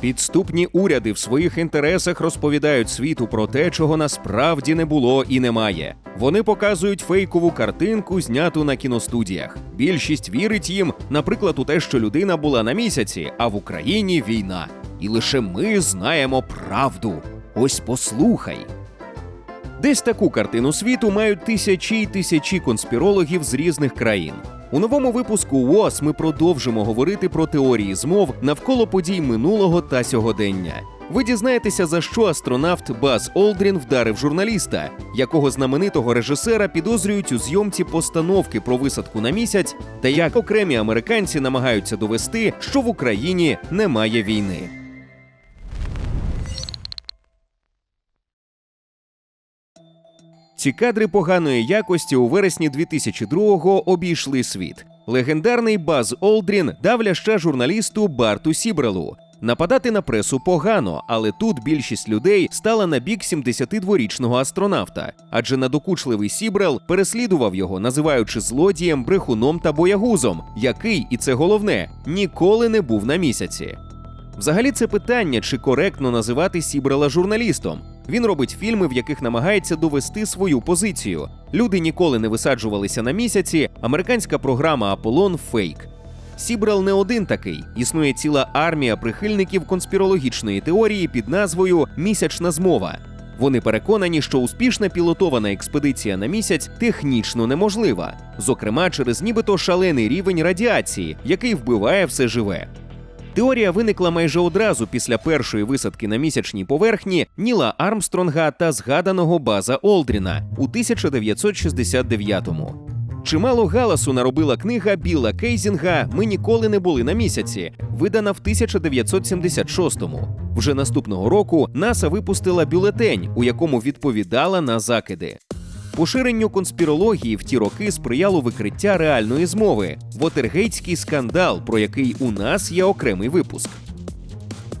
Підступні уряди в своїх інтересах розповідають світу про те, чого насправді не було і немає. Вони показують фейкову картинку, зняту на кіностудіях. Більшість вірить їм, наприклад, у те, що людина була на місяці, а в Україні війна. І лише ми знаємо правду. Ось послухай. Десь таку картину світу мають тисячі й тисячі конспірологів з різних країн. У новому випуску УОС ми продовжимо говорити про теорії змов навколо подій минулого та сьогодення. Ви дізнаєтеся, за що астронавт Баз Олдрін вдарив журналіста, якого знаменитого режисера підозрюють у зйомці постановки про висадку на місяць, та як окремі американці намагаються довести, що в Україні немає війни. Ці кадри поганої якості у вересні 2002-го обійшли світ. Легендарний Баз Олдрін дав ляща журналісту Барту Сібрелу. Нападати на пресу погано, але тут більшість людей стала на бік 72-річного астронавта, адже надокучливий Сібрел переслідував його, називаючи злодієм, брехуном та боягузом, який, і це головне, ніколи не був на місяці. Взагалі, це питання, чи коректно називати Сібрела журналістом. Він робить фільми, в яких намагається довести свою позицію. Люди ніколи не висаджувалися на місяці. Американська програма Аполлон фейк. Сібрел не один такий. Існує ціла армія прихильників конспірологічної теорії під назвою Місячна змова. Вони переконані, що успішна пілотована експедиція на місяць технічно неможлива, зокрема через нібито шалений рівень радіації, який вбиває все живе. Теорія виникла майже одразу після першої висадки на місячній поверхні Ніла Армстронга та згаданого База Олдріна у 1969-му. Чимало галасу наробила книга Білла Кейзінга Ми ніколи не були на місяці, видана в 1976-му. Вже наступного року НАСА випустила бюлетень, у якому відповідала на закиди. Поширенню конспірології в ті роки сприяло викриття реальної змови Вотергейтський скандал, про який у нас є окремий випуск.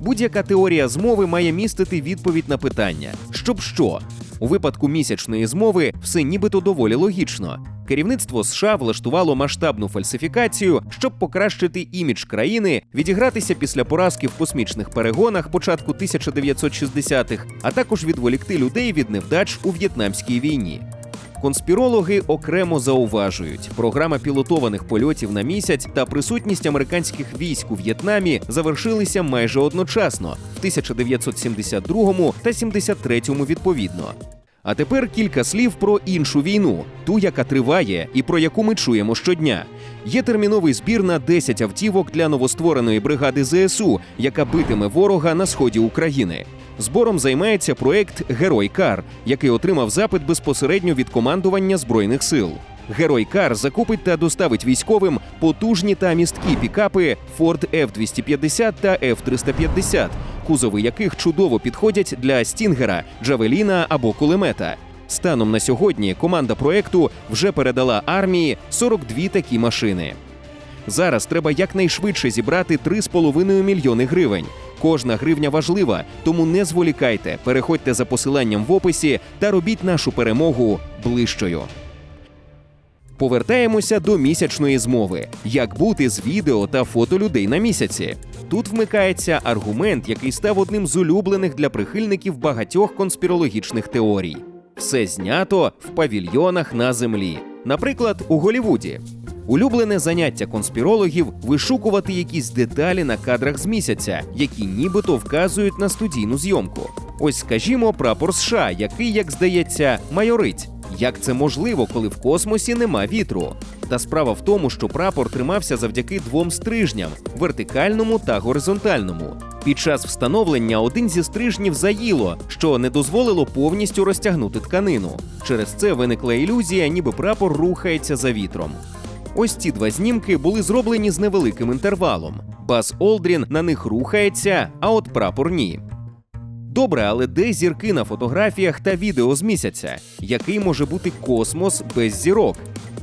Будь-яка теорія змови має містити відповідь на питання: щоб що? У випадку місячної змови все нібито доволі логічно. Керівництво США влаштувало масштабну фальсифікацію, щоб покращити імідж країни, відігратися після поразки в космічних перегонах початку 1960-х, а також відволікти людей від невдач у в'єтнамській війні. Конспірологи окремо зауважують, програма пілотованих польотів на місяць та присутність американських військ у В'єтнамі завершилися майже одночасно в 1972 та 73 відповідно. А тепер кілька слів про іншу війну, ту, яка триває, і про яку ми чуємо щодня. Є терміновий збір на 10 автівок для новоствореної бригади ЗСУ, яка битиме ворога на сході України. Збором займається проект Герой Кар, який отримав запит безпосередньо від командування збройних сил. Герой Кар закупить та доставить військовим потужні та місткі пікапи Ford F-250 та F-350, кузови яких чудово підходять для стінгера, джавеліна або кулемета. Станом на сьогодні команда проекту вже передала армії 42 такі машини. Зараз треба якнайшвидше зібрати 3,5 мільйони гривень. Кожна гривня важлива, тому не зволікайте, переходьте за посиланням в описі та робіть нашу перемогу ближчою. Повертаємося до місячної змови. Як бути з відео та фото людей на місяці? Тут вмикається аргумент, який став одним з улюблених для прихильників багатьох конспірологічних теорій. Все знято в павільйонах на землі, наприклад, у Голівуді. Улюблене заняття конспірологів вишукувати якісь деталі на кадрах з місяця, які нібито вказують на студійну зйомку. Ось, скажімо, прапор США, який, як здається, майорить. Як це можливо, коли в космосі нема вітру? Та справа в тому, що прапор тримався завдяки двом стрижням вертикальному та горизонтальному. Під час встановлення один зі стрижнів заїло, що не дозволило повністю розтягнути тканину. Через це виникла ілюзія, ніби прапор рухається за вітром. Ось ці два знімки були зроблені з невеликим інтервалом. Баз Олдрін на них рухається, а от прапор ні. Добре, але де зірки на фотографіях та відео з місяця? Який може бути космос без зірок?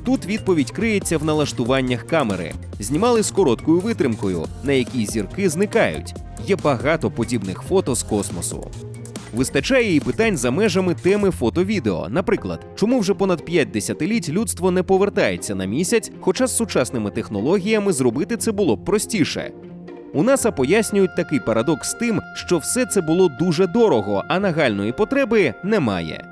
Тут відповідь криється в налаштуваннях камери. Знімали з короткою витримкою, на якій зірки зникають. Є багато подібних фото з космосу. Вистачає і питань за межами теми фото-відео. Наприклад, чому вже понад 5 десятиліть людство не повертається на місяць, хоча з сучасними технологіями зробити це було б простіше. У НАСА пояснюють такий парадокс тим, що все це було дуже дорого, а нагальної потреби немає.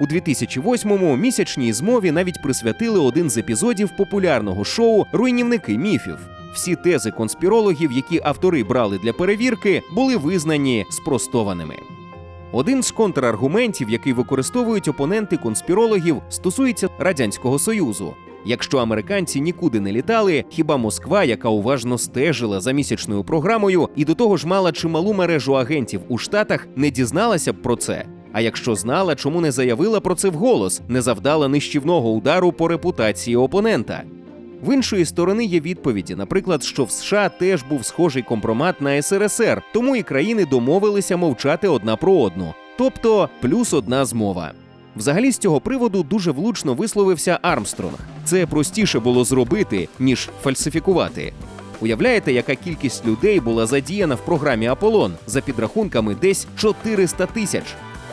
У 2008-му місячній змові навіть присвятили один з епізодів популярного шоу Руйнівники міфів. Всі тези конспірологів, які автори брали для перевірки, були визнані спростованими. Один з контраргументів, який використовують опоненти конспірологів, стосується радянського союзу. Якщо американці нікуди не літали, хіба Москва, яка уважно стежила за місячною програмою і до того ж мала чималу мережу агентів у штатах, не дізналася б про це. А якщо знала, чому не заявила про це вголос, не завдала нищівного удару по репутації опонента. В іншої сторони є відповіді, наприклад, що в США теж був схожий компромат на СРСР, тому і країни домовилися мовчати одна про одну, тобто плюс одна змова. Взагалі з цього приводу дуже влучно висловився Армстронг. Це простіше було зробити, ніж фальсифікувати. Уявляєте, яка кількість людей була задіяна в програмі Аполлон за підрахунками десь 400 тисяч.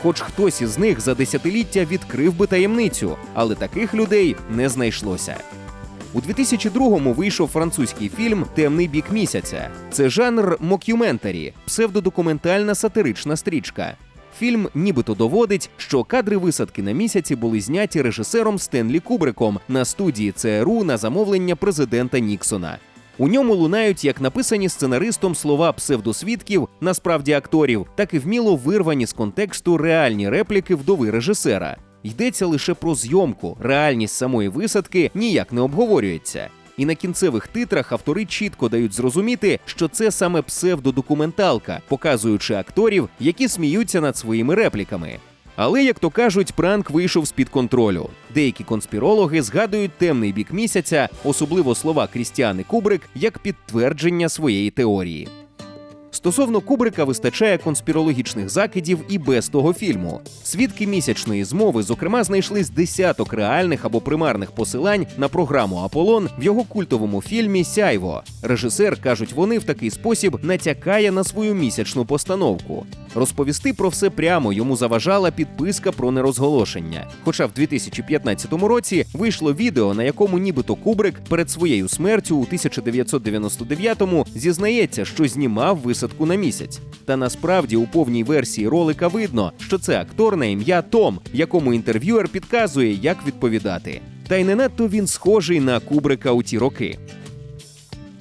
Хоч хтось із них за десятиліття відкрив би таємницю, але таких людей не знайшлося. У 2002-му вийшов французький фільм Темний бік місяця. Це жанр мокюментарі, псевдодокументальна сатирична стрічка. Фільм нібито доводить, що кадри висадки на місяці були зняті режисером Стенлі Кубриком на студії ЦРУ на замовлення президента Ніксона. У ньому лунають як написані сценаристом слова псевдосвідків, насправді акторів, так і вміло вирвані з контексту реальні репліки вдови режисера. Йдеться лише про зйомку, реальність самої висадки ніяк не обговорюється. І на кінцевих титрах автори чітко дають зрозуміти, що це саме псевдодокументалка, показуючи акторів, які сміються над своїми репліками. Але, як то кажуть, пранк вийшов з-під контролю. Деякі конспірологи згадують темний бік місяця, особливо слова Крістіани Кубрик, як підтвердження своєї теорії. Стосовно Кубрика вистачає конспірологічних закидів і без того фільму. Свідки місячної змови, зокрема, знайшли з десяток реальних або примарних посилань на програму Аполлон в його культовому фільмі Сяйво. Режисер, кажуть вони, в такий спосіб натякає на свою місячну постановку. Розповісти про все прямо йому заважала підписка про нерозголошення. Хоча в 2015 році вийшло відео, на якому нібито Кубрик перед своєю смертю у 1999-му зізнається, що знімав висадку на місяць. Та насправді у повній версії ролика видно, що це актор на ім'я Том, якому інтерв'юер підказує, як відповідати. Та й не надто він схожий на Кубрика у ті роки.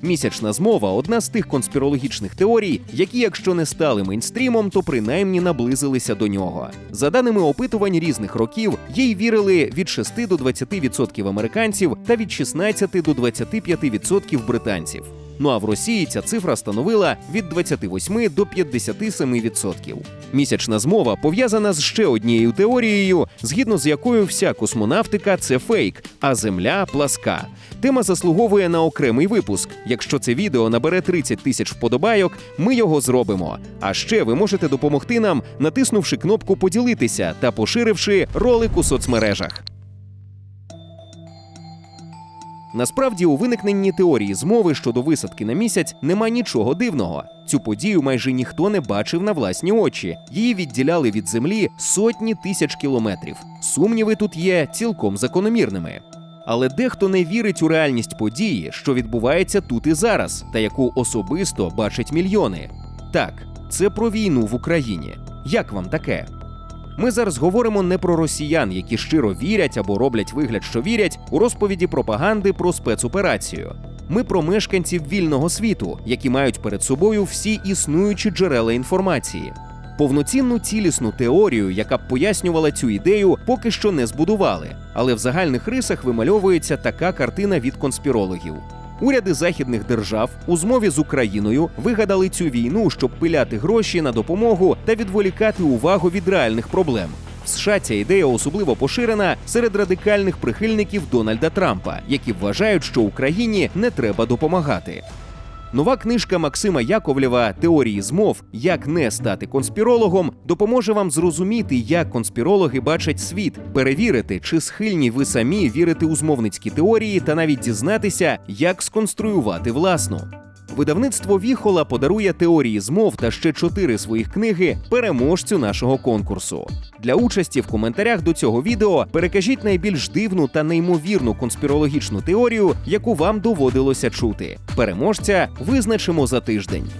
Місячна змова одна з тих конспірологічних теорій, які, якщо не стали мейнстрімом, то принаймні наблизилися до нього. За даними опитувань різних років, їй вірили від 6 до 20% американців та від 16 до 25% британців. Ну а в Росії ця цифра становила від 28 до 57%. Місячна змова пов'язана з ще однією теорією, згідно з якою вся космонавтика це фейк, а Земля пласка. Тема заслуговує на окремий випуск. Якщо це відео набере 30 тисяч вподобайок, ми його зробимо. А ще ви можете допомогти нам, натиснувши кнопку Поділитися та поширивши ролик у соцмережах. Насправді, у виникненні теорії змови щодо висадки на місяць нема нічого дивного. Цю подію майже ніхто не бачив на власні очі. Її відділяли від землі сотні тисяч кілометрів. Сумніви тут є цілком закономірними. Але дехто не вірить у реальність події, що відбувається тут і зараз, та яку особисто бачать мільйони. Так, це про війну в Україні. Як вам таке? Ми зараз говоримо не про росіян, які щиро вірять або роблять вигляд, що вірять у розповіді пропаганди про спецоперацію. Ми про мешканців вільного світу, які мають перед собою всі існуючі джерела інформації. Повноцінну цілісну теорію, яка б пояснювала цю ідею, поки що не збудували. Але в загальних рисах вимальовується така картина від конспірологів. Уряди західних держав у змові з Україною вигадали цю війну, щоб пиляти гроші на допомогу та відволікати увагу від реальних проблем. В США ця ідея особливо поширена серед радикальних прихильників Дональда Трампа, які вважають, що Україні не треба допомагати. Нова книжка Максима Яковлєва Теорії змов Як не стати конспірологом допоможе вам зрозуміти, як конспірологи бачать світ, перевірити, чи схильні ви самі вірити у змовницькі теорії, та навіть дізнатися, як сконструювати власну. Видавництво Віхола подарує теорії змов та ще чотири своїх книги переможцю нашого конкурсу. Для участі в коментарях до цього відео перекажіть найбільш дивну та неймовірну конспірологічну теорію, яку вам доводилося чути. Переможця визначимо за тиждень.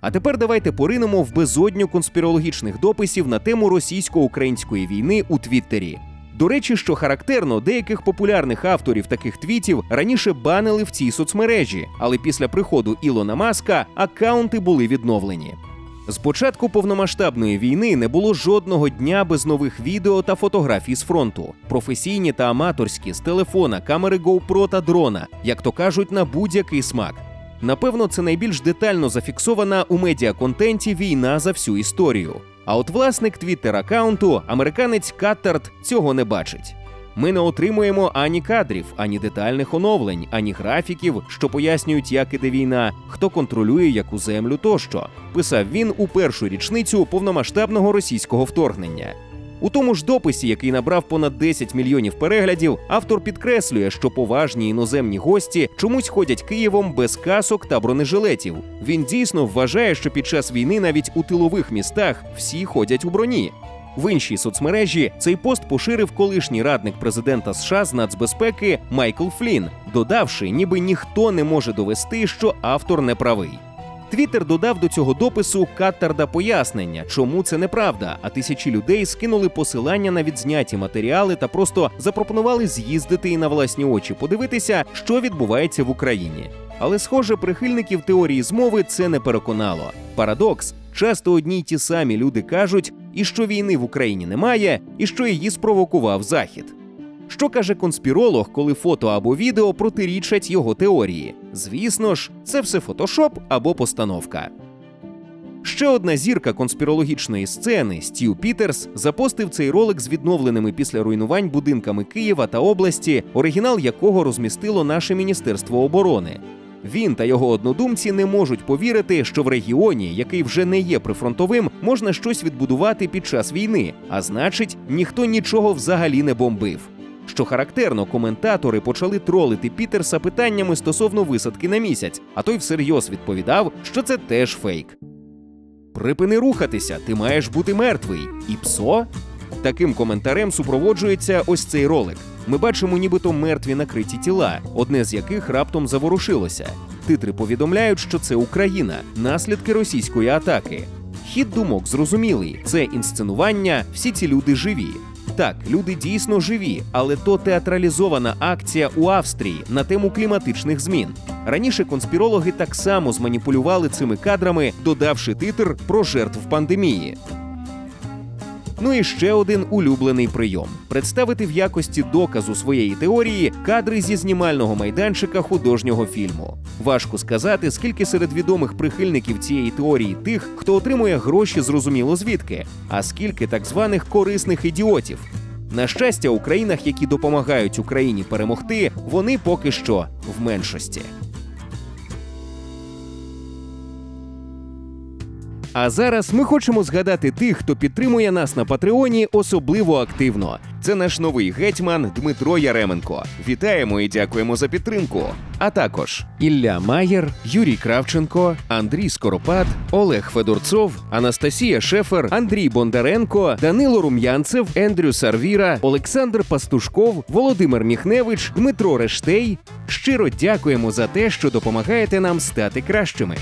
А тепер давайте поринемо в безодню конспірологічних дописів на тему російсько-української війни у Твіттері. До речі, що характерно, деяких популярних авторів таких твітів раніше банили в цій соцмережі, але після приходу Ілона Маска аккаунти були відновлені. З початку повномасштабної війни не було жодного дня без нових відео та фотографій з фронту. Професійні та аматорські з телефона, камери GoPro та дрона, як то кажуть, на будь-який смак. Напевно, це найбільш детально зафіксована у медіаконтенті війна за всю історію. А от власник твіттер аккаунту, американець Каттард, цього не бачить. Ми не отримуємо ані кадрів, ані детальних оновлень, ані графіків, що пояснюють, як іде війна, хто контролює яку землю тощо. Писав він у першу річницю повномасштабного російського вторгнення. У тому ж дописі, який набрав понад 10 мільйонів переглядів, автор підкреслює, що поважні іноземні гості чомусь ходять Києвом без касок та бронежилетів. Він дійсно вважає, що під час війни навіть у тилових містах всі ходять у броні. В іншій соцмережі цей пост поширив колишній радник президента США з нацбезпеки Майкл Флін, додавши, ніби ніхто не може довести, що автор не правий. Твіттер додав до цього допису Каттарда пояснення, чому це неправда, а тисячі людей скинули посилання на відзняті матеріали та просто запропонували з'їздити і на власні очі подивитися, що відбувається в Україні. Але, схоже, прихильників теорії змови це не переконало. Парадокс часто одні й ті самі люди кажуть, і що війни в Україні немає, і що її спровокував Захід. Що каже конспіролог, коли фото або відео протирічать його теорії? Звісно ж, це все фотошоп або постановка. Ще одна зірка конспірологічної сцени Стів Пітерс запостив цей ролик з відновленими після руйнувань будинками Києва та області, оригінал якого розмістило наше Міністерство оборони. Він та його однодумці не можуть повірити, що в регіоні, який вже не є прифронтовим, можна щось відбудувати під час війни, а значить, ніхто нічого взагалі не бомбив. Що характерно, коментатори почали тролити Пітерса питаннями стосовно висадки на місяць, а той всерйоз відповідав, що це теж фейк. Припини рухатися, ти маєш бути мертвий. І псо? Таким коментарем супроводжується ось цей ролик. Ми бачимо нібито мертві накриті тіла, одне з яких раптом заворушилося. Титри повідомляють, що це Україна, наслідки російської атаки. Хід думок зрозумілий: це інсценування, всі ці люди живі. Так, люди дійсно живі, але то театралізована акція у Австрії на тему кліматичних змін. Раніше конспірологи так само зманіпулювали цими кадрами, додавши титр про жертв пандемії. Ну і ще один улюблений прийом: представити в якості доказу своєї теорії кадри зі знімального майданчика художнього фільму. Важко сказати, скільки серед відомих прихильників цієї теорії тих, хто отримує гроші, зрозуміло звідки, а скільки так званих корисних ідіотів. На щастя, у країнах, які допомагають Україні перемогти, вони поки що в меншості. А зараз ми хочемо згадати тих, хто підтримує нас на Патреоні особливо активно. Це наш новий гетьман Дмитро Яременко. Вітаємо і дякуємо за підтримку. А також Ілля Маєр, Юрій Кравченко, Андрій Скоропад, Олег Федорцов, Анастасія Шефер, Андрій Бондаренко, Данило Рум'янцев, Ендрю Сарвіра, Олександр Пастушков, Володимир Міхневич, Дмитро Рештей. Щиро дякуємо за те, що допомагаєте нам стати кращими.